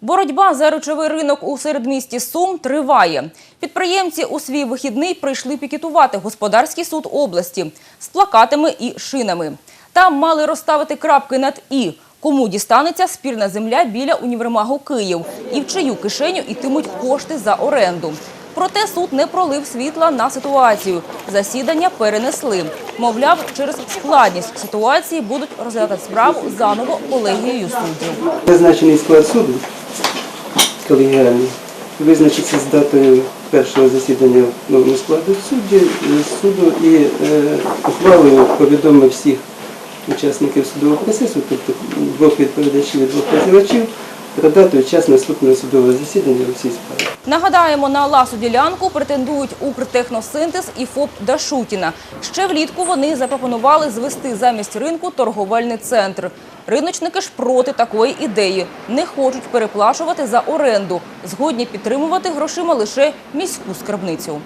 Боротьба за речовий ринок у середмісті Сум триває. Підприємці у свій вихідний прийшли пікетувати господарський суд області з плакатами і шинами. Там мали розставити крапки над і. Кому дістанеться спірна земля біля універмагу Київ і в чию кишеню йтимуть кошти за оренду. Проте суд не пролив світла на ситуацію. Засідання перенесли. Мовляв, через складність ситуації будуть розглядати справу заново колегією суддів. Призначений склад суду колегіальний визначиться з датою першого засідання нового складу судді, е, суду і е, ухвалою повідомив всіх учасників судового процесу, тобто двох відповідачів і двох позивачів, про дату час наступного судового засідання у цій справі. Нагадаємо, на ласу ділянку претендують Укртехносинтез і ФОП Дашутіна. Ще влітку вони запропонували звести замість ринку торговельний центр. Риночники ж проти такої ідеї. Не хочуть переплачувати за оренду. Згодні підтримувати грошима лише міську скарбницю.